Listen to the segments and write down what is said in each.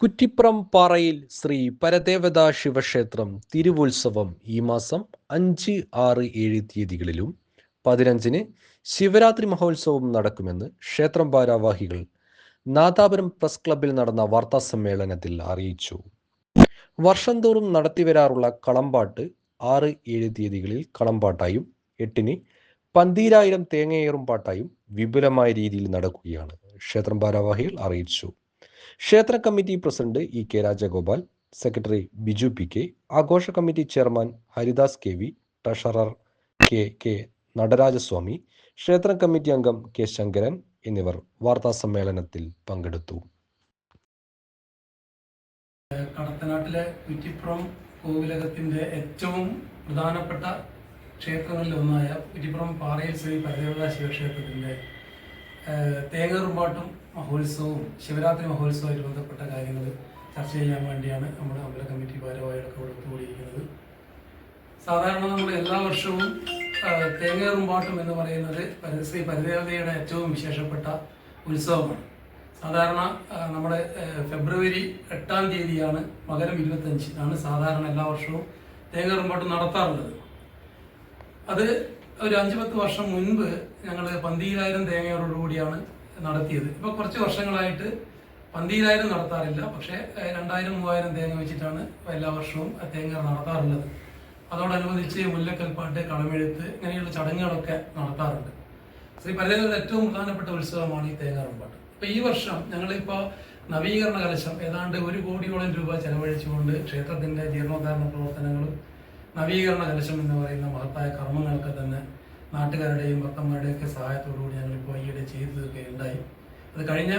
കുറ്റിപ്പുറം പാറയിൽ ശ്രീ പരദേവത ശിവക്ഷേത്രം തിരുവുത്സവം ഈ മാസം അഞ്ച് ആറ് ഏഴ് തീയതികളിലും പതിനഞ്ചിന് ശിവരാത്രി മഹോത്സവം നടക്കുമെന്ന് ക്ഷേത്രം ഭാരവാഹികൾ നാദാപുരം പ്രസ് ക്ലബിൽ നടന്ന വാർത്താ സമ്മേളനത്തിൽ അറിയിച്ചു. വർഷം തോറും നടത്തിവരാറുള്ള കളമ്പാട്ട് ആറ് ഏഴ് തീയതികളിൽ കളമ്പാട്ടായും എട്ടിന് പന്തീരായിരം തേങ്ങയേറും പാട്ടായും വിപുലമായ രീതിയിൽ നടക്കുകയാണ്. ക്ഷേത്രം ഭാരവാഹികൾ അറിയിച്ചു. ക്ഷേത്ര committee president E K Rajagopal secretary Biju P K ആഘോഷ committee chairman Haridas K V treasurer K K Natarajaswamy ക്ഷേത്ര കമ്മിറ്റി അംഗം കെ ശങ്കരൻ എന്നിവർ വാർത്താ സമ്മേളനത്തിൽ പങ്കെടുത്തു. കടത്തനാട്ടിലെ കുറ്റിപ്പുറം കോവിലകത്തിന്റെ ഏറ്റവും പ്രധാനപ്പെട്ട ക്ഷേത്രങ്ങളിൽ ഒന്നായ കുറ്റിപ്പുറം പാറയിൽ ശ്രീ പരദേവതാ ശിവക്ഷേത്രത്തിന്റെ ഏഹ്, തേങ്ങറുമ്പാട്ടും മഹോത്സവവും ശിവരാത്രി മഹോത്സവമായിട്ട് ബന്ധപ്പെട്ട കാര്യങ്ങൾ ചർച്ച ചെയ്യാൻ വേണ്ടിയാണ് നമ്മുടെ അമ്പല കമ്മിറ്റി ഭാരവാഹികളൊക്കെ ഇവിടെ ഒത്തുകൂടിയിരിക്കുന്നത്. സാധാരണ നമ്മൾ എല്ലാ വർഷവും തേങ്ങ തേങ്ങറുമ്പാട്ടും എന്ന് പറയുന്നത് ശ്രീ പരദേവതയുടെ ഏറ്റവും വിശേഷപ്പെട്ട ഉത്സവമാണ്. സാധാരണ നമ്മുടെ ഫെബ്രുവരി എട്ടാം തീയതിയാണ് മകരം ഇരുപത്തഞ്ചിനാണ് സാധാരണ എല്ലാ വർഷവും തേങ്ങറുമ്പാട്ട് നടത്താറുള്ളത്. അത് ഒരു അഞ്ചു പത്ത് വർഷം മുൻപ് ഞങ്ങൾ പന്തിയിലായിരം തേങ്ങയോടുകൂടിയാണ് നടത്തിയത്. ഇപ്പൊ കുറച്ച് വർഷങ്ങളായിട്ട് പന്തിയിലായിരം നടത്താറില്ല. പക്ഷേ രണ്ടായിരം മൂവായിരം തേങ്ങ വെച്ചിട്ടാണ് എല്ലാ വർഷവും തേങ്ങ നടത്താറുള്ളത്. അതോടനുബന്ധിച്ച് മുല്ലക്കൽപ്പാട്ട് കളമെഴുത്ത് ഇങ്ങനെയുള്ള ചടങ്ങുകളൊക്കെ നടത്താറുണ്ട്. ശ്രീ പരദേവരുടെ ഏറ്റവും പ്രധാനപ്പെട്ട ഉത്സവമാണ് ഈ തേങ്ങാറുമ്പാട്ട് അപ്പൊ ഈ വർഷം ഞങ്ങളിപ്പോ നവീകരണ കലശം ഏതാണ്ട് ഒരു കോടിയോളം രൂപ ചെലവഴിച്ചുകൊണ്ട് ക്ഷേത്രത്തിന്റെ ജീർണോദ്ധാരണ പ്രവർത്തനങ്ങളും നവീകരണ കലശം എന്ന് പറയുന്ന മഹത്തായ കർമ്മങ്ങളൊക്കെ തന്നെ നാട്ടുകാരുടെയും ഭക്തന്മാരുടെയും ഒക്കെ സഹായത്തോടുകൂടി ഞങ്ങളിപ്പോൾ ഈയിടെ ചെയ്തതൊക്കെ ഉണ്ടായി. അത് കഴിഞ്ഞ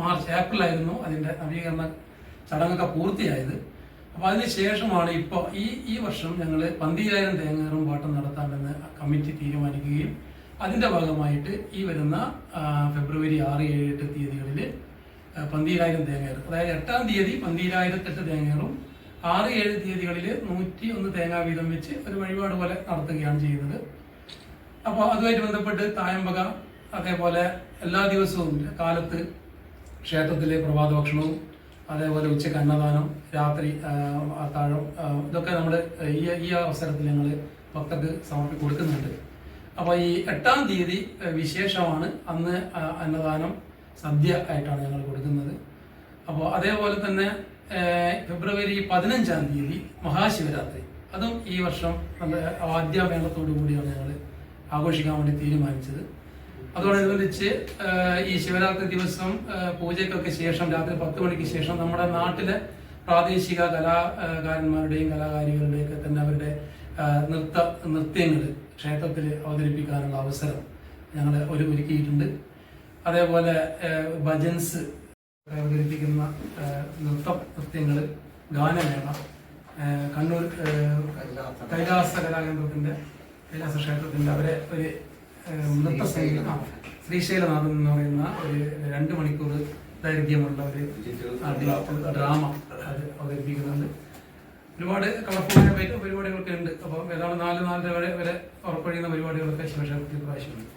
മാർച്ച് ഏപ്രിലായിരുന്നു അതിന്റെ നവീകരണ ചടങ്ങൊക്കെ പൂർത്തിയായത്. അപ്പോൾ അതിന് ശേഷമാണ് ഇപ്പോൾ ഈ ഈ വർഷം ഞങ്ങൾ പന്തിയായിരം തേങ്ങേറും പാട്ടം നടത്താമെന്ന് കമ്മിറ്റി തീരുമാനിക്കുകയും അതിന്റെ ഭാഗമായിട്ട് ഈ വരുന്ന ഫെബ്രുവരി ആറ് ഏഴ് എട്ട് തീയതികളിൽ പന്തിയിലായിരം തേങ്ങേറും അതായത് എട്ടാം തീയതി പന്തിയിലായിരത്തെട്ട് തേങ്ങേറും ആറ് ഏഴ് തീയതികളിൽ നൂറ്റി ഒന്ന് തേങ്ങ വീതം വെച്ച് ഒരു വഴിപാട് പോലെ നടത്തുകയാണ് ചെയ്യുന്നത്. അപ്പോൾ അതുമായിട്ട് ബന്ധപ്പെട്ട് തായമ്പക അതേപോലെ എല്ലാ ദിവസവും കാലത്ത് ക്ഷേത്രത്തിലെ പ്രഭാത ഭക്ഷണവും അതേപോലെ ഉച്ചയ്ക്ക് അന്നദാനം രാത്രി അത്താഴം ഇതൊക്കെ നമ്മൾ ഈ ഈ അവസരത്തിൽ ഞങ്ങൾ ഭക്തർക്ക് സമർപ്പി കൊടുക്കുന്നുണ്ട്. അപ്പോൾ ഈ എട്ടാം തീയതി വിശേഷമാണ് അന്ന് അന്നദാനം സദ്യ ആയിട്ടാണ് ഞങ്ങൾ കൊടുക്കുന്നത്. അപ്പോൾ അതേപോലെ തന്നെ ഫെബ്രുവരി പതിനഞ്ചാം തീയതി മഹാശിവരാത്രി. അതും ഈ വർഷം നല്ല ആദ്യമേളത്തോടു കൂടിയാണ് ഞങ്ങൾ ആഘോഷിക്കാൻ വേണ്ടി തീരുമാനിച്ചത്. അതോടനുബന്ധിച്ച് ഈ ശിവരാത്രി ദിവസം പൂജയ്ക്കൊക്കെ ശേഷം രാത്രി പത്ത് മണിക്ക് ശേഷം നമ്മുടെ നാട്ടിലെ പ്രാദേശിക കലാകാരന്മാരുടെയും കലാകാരികളുടെയും ഒക്കെ തന്നെ അവരുടെ നൃത്ത നൃത്യങ്ങൾ ക്ഷേത്രത്തിൽ അവതരിപ്പിക്കാനുള്ള അവസരം ഞങ്ങൾ ഒരു ഒരുക്കിയിട്ടുണ്ട്. അതേപോലെ ഭജൻസ് അവതരിപ്പിക്കുന്ന നൃത്ത നൃത്യങ്ങൾ ഗാനമേള കണ്ണൂർ കൈലാസ കലാകേന്ദ്രത്തിന്റെ കൈലാസ ക്ഷേത്രത്തിന്റെ അവരെ ഒരു നൃത്ത ശൈല ആ, ശ്രീശൈലനാഥൻ എന്ന് പറയുന്ന ഒരു രണ്ട് മണിക്കൂർ ദൈർഘ്യമുള്ള ഒരു ഡ്രാമ അത് അവതരിപ്പിക്കുന്നുണ്ട്. ഒരുപാട് കളർഫുള്ളായ പരിപാടികളൊക്കെ ഉണ്ട്. അപ്പം ഏതാണ്ട് നാല് നാലര വരെ വരെ ഉറപ്പഴിയുന്ന പരിപാടികളൊക്കെ ശിവക്ഷേത്രത്തിൽ പ്രാവശ്യമുണ്ട്